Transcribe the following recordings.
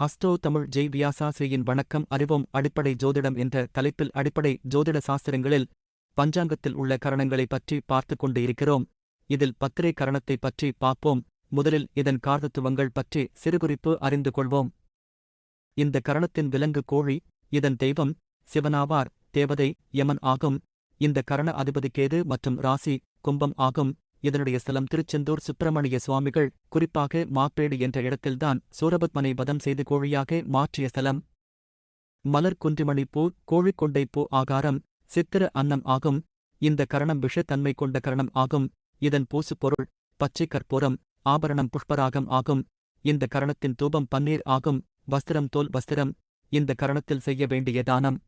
ஹஸ்டோ தமிழ் ஜெய் வியாசாசிரியின் வணக்கம் அறிவோம் அடிப்படை ஜோதிடம் என்ற தலைப்பில் அடிப்படை ஜோதிட சாஸ்திரங்களில் பஞ்சாங்கத்தில் உள்ள கரணங்களை பற்றி பார்த்து கொண்டு இருக்கிறோம் இதில் பத்திரை கரணத்தை பற்றி பார்ப்போம். முதலில் இதன் கார்தத்துவங்கள் பற்றி சிறுகுறிப்பு அறிந்து கொள்வோம். இந்த கரணத்தின் விலங்கு கோழி இதன் தெய்வம் சிவனாவார் தேவதை யமன் ஆகும். இந்த கரண அதிபதி கேது மற்றும் ராசி கும்பம் ஆகும். இதனுடைய ஸ்தலம் திருச்செந்தூர் சுப்பிரமணிய சுவாமிகள் குறிப்பாக மாப்பேடு என்ற இடத்தில்தான் சூரபத்மனை வதம் செய்து கோழியாக மாற்றிய ஸ்தலம். மலர் குன்றிமணிப்பூ கோழிக்கொண்டை ஆகாரம் சித்திர அன்னம் ஆகும். இந்த கரணம் விஷத்தன்மை கொண்ட கரணம் ஆகும். இதன் பூசுப்பொருள் பச்சை கற்பூரம் ஆபரணம் புஷ்பராகம் ஆகும். இந்த கரணத்தின் தூபம் பன்னீர் ஆகும். வஸ்திரம் தோல் வஸ்திரம் இந்த கரணத்தில் செய்ய வேண்டிய தானம்.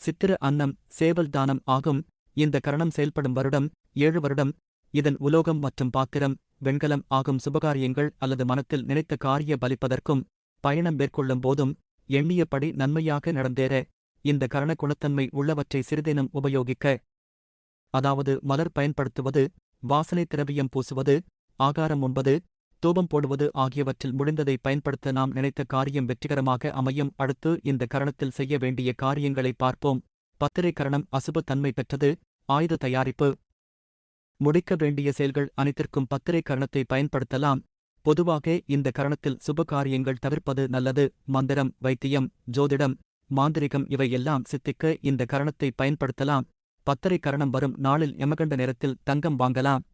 சித்திர அன்னம் சேவல் தானம் ஆகும். இந்த கரணம் செயல்படும் வருடம் ஏழு வருடம் இதன் உலோகம் மற்றும் பாத்திரம் வெண்கலம் ஆகும் சுபகாரியங்கள் அல்லது மனத்தில் நினைத்த காரிய பலிப்பதற்கும் பயணம் மேற்கொள்ளும் போதும் எண்ணியபடி நன்மையாக நடந்தேற இந்த கரணகுணத்தன்மை உள்ளவற்றை சிறிதேனும் உபயோகிக்க. அதாவது மலர் பயன்படுத்துவது வாசனை திரவியம் பூசுவது ஆகாரம் உண்பது தூபம் போடுவது ஆகியவற்றில் முடிந்ததை பயன்படுத்த நாம் நினைத்த காரியம் வெற்றிகரமாக அமையும். அடுத்து இந்த கரணத்தில் செய்ய வேண்டிய காரியங்களை பார்ப்போம். பத்திரை கரணம் தன்மை பெற்றது. ஆயுத தயாரிப்பு. முடிக்க வேண்டிய செயல்கள் அனைத்திற்கும் பத்திரை கரணத்தை பயன்படுத்தலாம். பொதுவாக இந்த கரணத்தில் சுபகாரியங்கள் தவிர்ப்பது நல்லது. மந்திரம் வைத்தியம் ஜோதிடம் மாந்திரிகம் இவையெல்லாம் சித்திக்க இந்த கரணத்தை பயன்படுத்தலாம். பத்திரை கரணம் வரும் நாளில் எமகண்ட நேரத்தில் தங்கம் வாங்கலாம்.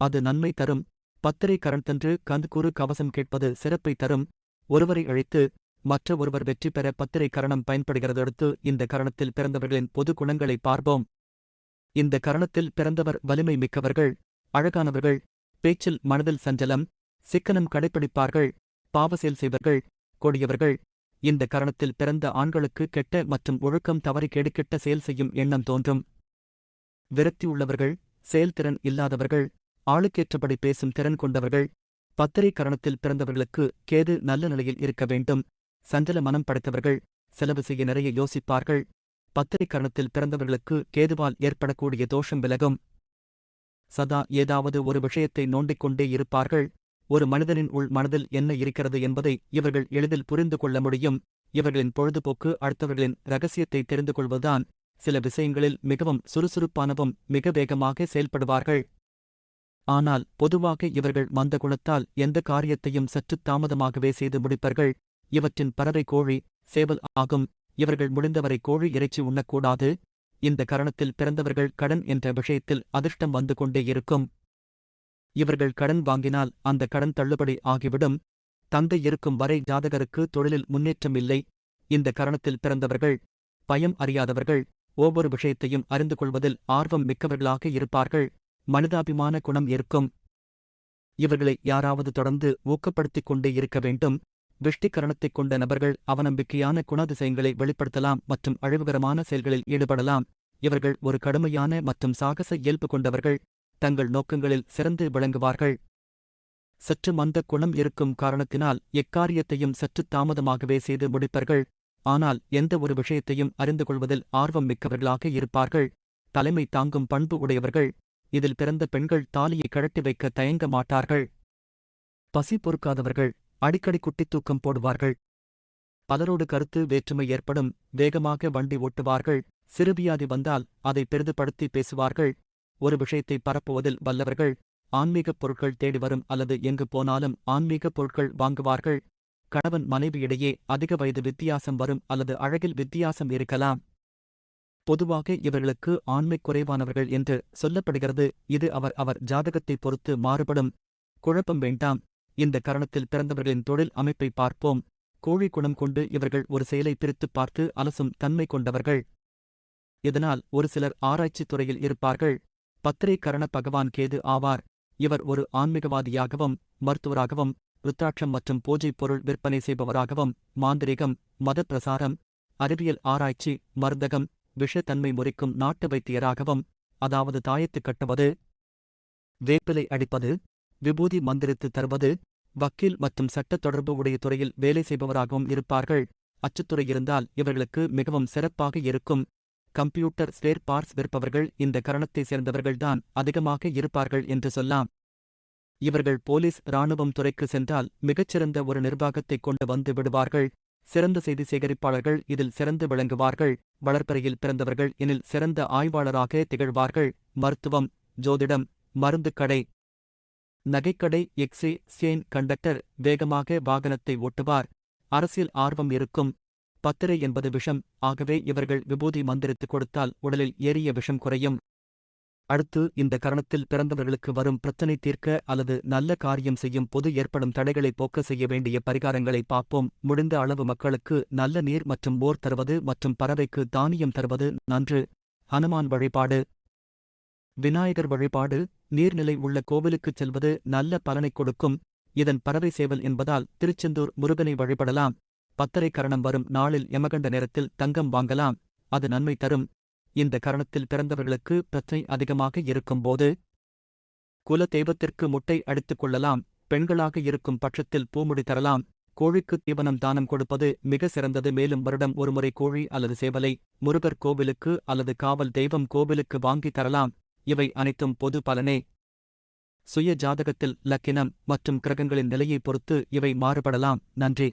அது நன்மை தரும். பத்திரை கரணத்தன்று கந்துக்கூறு கவசம் கேட்பது சிறப்பை தரும். ஒருவரை அழைத்து மற்ற ஒருவர் வெற்றி பெற பத்திரை கரணம் பயன்படுகிறதடுத்து இந்த கரணத்தில் பிறந்தவர்களின் பொது குணங்களை பார்ப்போம். இந்த கரணத்தில் பிறந்தவர் வலிமை மிக்கவர்கள் அழகானவர்கள் பேச்சில் மனதில் சஞ்சலம் சிக்கனம் கடைப்பிடிப்பார்கள் பாவசேல் செய்வர்கள் கொடியவர்கள். இந்த கரணத்தில் பிறந்த ஆண்களுக்கு கெட்ட மற்றும் ஒழுக்கம் தவறி கெடுக்கெட்ட செயல் செய்யும் எண்ணம் தோன்றும். விரக்தி உள்ளவர்கள் செயல்திறன் இல்லாதவர்கள் ஆளுக்கேற்றபடி பேசும் திறன் கொண்டவர்கள். பத்திரை கரணத்தில் பிறந்தவர்களுக்கு கேது நல்ல நிலையில் இருக்க வேண்டும். சஞ்சல மனம் படைத்தவர்கள் செலவு செய்ய நிறைய யோசிப்பார்கள். பத்திரை கரணத்தில் பிறந்தவர்களுக்கு கேதுவால் ஏற்படக்கூடிய தோஷம் விலகும். சதா ஏதாவது ஒரு விஷயத்தை நோண்டிக் கொண்டே இருப்பார்கள். ஒரு மனிதனின் உள் மனதில் என்ன இருக்கிறது என்பதை இவர்கள் எளிதில் புரிந்து கொள்ள முடியும். இவர்களின் பொழுதுபோக்கு அடுத்தவர்களின் ரகசியத்தை தெரிந்து கொள்வதுதான். சில விஷயங்களில் மிகவும் சுறுசுறுப்பானவும் மிக வேகமாக செயல்படுவார்கள். ஆனால் பொதுவாக இவர்கள் மந்த குணத்தால் எந்த காரியத்தையும் சற்றுத் தாமதமாகவே செய்து முடிப்பார்கள். இவற்றின் பறவை கோழி சேவல் ஆகும். இவர்கள் முடிந்தவரை கோழி இறைச்சி உண்ணக்கூடாது. இந்த கரணத்தில் பிறந்தவர்கள் கடன் என்ற விஷயத்தில் அதிர்ஷ்டம் வந்து கொண்டே இருக்கும். இவர்கள் கடன் வாங்கினால் அந்த கடன் தள்ளுபடி ஆகிவிடும். தந்தை இருக்கும் வரை ஜாதகருக்கு தொழிலில் முன்னேற்றம் இல்லை. இந்த கரணத்தில் பிறந்தவர்கள் பயம் அறியாதவர்கள் ஒவ்வொரு விஷயத்தையும் அறிந்து கொள்வதில் ஆர்வம் மிக்கவர்களாக இருப்பார்கள். மனிதாபிமான குணம் இருக்கும் இவர்களை யாராவது தொடர்ந்து ஊக்கப்படுத்திக் கொண்டே இருக்க வேண்டும். துஷ்டிகரணத்தைக் கொண்ட நபர்கள் அவநம்பிக்கையான குணாதிசயங்களை வெளிப்படுத்தலாம் மற்றும் அழிவுகரமான செயல்களில் ஈடுபடலாம். இவர்கள் ஒரு கடுமையான மற்றும் சாகச இயல்பு கொண்டவர்கள். தங்கள் நோக்கங்களில் சிறந்து விளங்குவார்கள். சற்று மந்த குணம் இருக்கும் காரணத்தினால் எக்காரியத்தையும் சற்று தாமதமாகவே செய்து முடிப்பார்கள். ஆனால் எந்த ஒரு விஷயத்தையும் அறிந்து கொள்வதில் ஆர்வம் மிக்கவர்களாக இருப்பார்கள். தலைமை தாங்கும் பண்பு உடையவர்கள். இதில் பிறந்த பெண்கள் தாலியை கழட்டி வைக்க தயங்க மாட்டார்கள். பசி பொறுக்காதவர்கள். அடிக்கடி குட்டித் தூக்கம் போடுவார்கள். பலரோடு கருத்து வேற்றுமை ஏற்படும். வேகமாக வண்டி ஓட்டுவார்கள். சிறுவியாதி வந்தால் அதை பெரிதுபடுத்தி பேசுவார்கள். ஒரு விஷயத்தை பரப்புவதில் வல்லவர்கள். ஆன்மீகப் பொருட்கள் தேடி வரும் அல்லது எங்கு போனாலும் ஆன்மீகப் பொருட்கள் வாங்குவார்கள். கணவன் மனைவியிடையே அதிக வயது வித்தியாசம் வரும் அல்லது அழகில் வித்தியாசம் இருக்கலாம். பொதுவாக இவர்களுக்கு ஆண்மை குறைவானவர்கள் என்று சொல்லப்படுகிறது. இது அவர் அவர் ஜாதகத்தை பொறுத்து மாறுபடும். குழப்பம் வேண்டாம். இந்த கரணத்தில் பிறந்தவர்களின் தொழில் அமைப்பை பார்ப்போம். கோழி குணம் கொண்டு இவர்கள் ஒரு செயலை பிரித்துப் பார்த்து அலசும் தன்மை கொண்டவர்கள். இதனால் ஒரு சிலர் ஆராய்ச்சித் துறையில் இருப்பார்கள். பத்திரை கரண பகவான் கேது ஆவார். இவர் ஒரு ஆன்மீகவாதியாகவும் மருத்துவராகவும் ருத்ராட்சம் மற்றும் பூஜை பொருள் விற்பனை செய்பவராகவும் மாந்திரிகம் மத பிரசாரம் அறிவியல் ஆராய்ச்சி மருந்தகம் விஷத்தன்மை முறிக்கும் நாட்டு வைத்தியராகவும் அதாவது தாயத்து கட்டுவது வேப்பிலை அடிப்பது விபூதி மந்திரித்து தருவது வக்கீல் மற்றும் சட்ட தொடர்பு உடைய துறையில் வேலை செய்பவராகவும் இருப்பார்கள். அச்சுத்துறை இருந்தால் இவர்களுக்கு மிகவும் சிறப்பாக இருக்கும். கம்ப்யூட்டர் ஸ்பேர் பார்ட்ஸ் விற்பவர்கள் இந்த கரணத்தை சேர்ந்தவர்கள்தான் அதிகமாக இருப்பார்கள் என்று சொல்லாம் இவர்கள் போலீஸ் இராணுவம் துறைக்கு சென்றால் மிகச்சிறந்த ஒரு நிர்வாகத்தைக் கொண்டு வந்து விடுவார்கள். சிறந்த செய்தி சேகரிப்பாளர்கள் இதில் சிறந்து விளங்குவார்கள். வளர்ப்பறையில் பிறந்தவர்கள் எனில் சிறந்த ஆய்வாளராக திகழ்வார்கள். மருத்துவம் ஜோதிடம் மருந்துக் கடை நகைக்கடை எக்ஸே சேன் கண்டக்டர் வேகமாக வாகனத்தை ஓட்டுவார். அரசியல் ஆர்வம் இருக்கும். பத்திரை என்பது விஷம். ஆகவே இவர்கள் விபூதி மந்திரித்துக் கொடுத்தால் உடலில் ஏறிய விஷம் குறையும். அடுத்து இந்த கரணத்தில் பிறந்தவர்களுக்கு வரும் பிரச்சனை தீர்க்க அல்லது நல்ல காரியம் செய்யும் பொது ஏற்படும் தடைகளை போக்க செய்ய வேண்டிய பரிகாரங்களை பார்ப்போம். முடிந்த அளவு மக்களுக்கு நல்ல நீர் மற்றும் போர் தருவது மற்றும் பறவைக்கு தானியம் தருவது நன்று. ஹனுமான் வழிபாடு. விநாயகர் வழிபாடு. நீர்நிலை உள்ள கோவிலுக்குச் செல்வது நல்ல பலனைக் கொடுக்கும். இதன் பறவை சேவல் என்பதால் திருச்செந்தூர் முருகனை வழிபடலாம். பத்தரை கரணம் வரும் நாளில் யமகண்ட நேரத்தில் தங்கம் வாங்கலாம். அது நன்மை தரும். இந்த கரணத்தில் பிறந்தவர்களுக்கு பிரச்சனை அதிகமாக இருக்கும்போது குல தெய்வத்திற்கு முட்டை அடித்துக் கொள்ளலாம். பெண்களாக இருக்கும் பட்சத்தில் பூமுடி தரலாம். கோழிக்கு தீவனம் தானம் கொடுப்பது மிக சிறந்தது. மேலும் வருடம் ஒருமுறை கோழி அல்லது சேவலை முருகர் கோவிலுக்கு அல்லது காவல் தெய்வம் கோவிலுக்கு வாங்கி தரலாம். இவை அனைத்தும் பொது பலனே. சுய ஜாதகத்தில் லக்கினம் மற்றும் கிரகங்களின் நிலையைப் பொறுத்து இவை மாறுபடலாம். நன்றி.